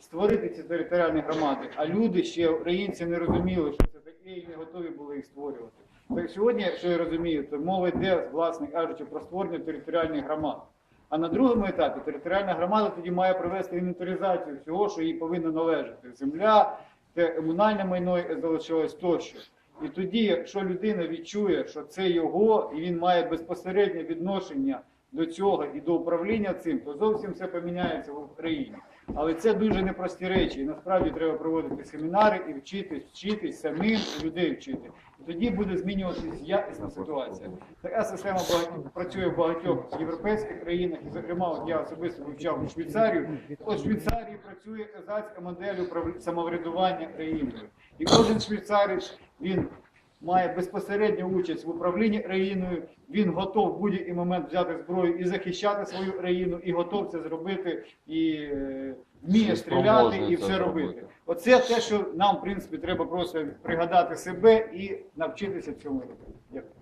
створити ці територіальні громади, а люди ще українці не розуміли, що це таке, і не готові були їх створювати. Так сьогодні, якщо я розумію, то мова йде, власне кажучи, про створення територіальних громад. А на другому етапі територіальна громада тоді має провести інвентаризацію всього, що їй повинно належати: земля, те комунальне майно залишилось тощо. І тоді, якщо людина відчує, що це його, і він має безпосереднє відношення до цього і до управління цим, то зовсім все поміняється в Україні. Але це дуже непрості речі. І насправді треба проводити семінари і вчитись, вчитись самим людей вчити. І тоді буде змінюватися якісна ситуація. Така система працює в багатьох європейських країнах, і зокрема, от я особисто вивчав Швейцарію. От в Швейцарії працює казацька модель самоврядування країною. І кожен швейцарець він має безпосередню участь в управлінні країною. Він готов в будь-який момент взяти зброю і захищати свою країну, і готов це зробити, і е, вміє стріляти, і все робити. робити. Оце те, що нам, в принципі, треба просто пригадати себе і навчитися цьому робити. Дякую.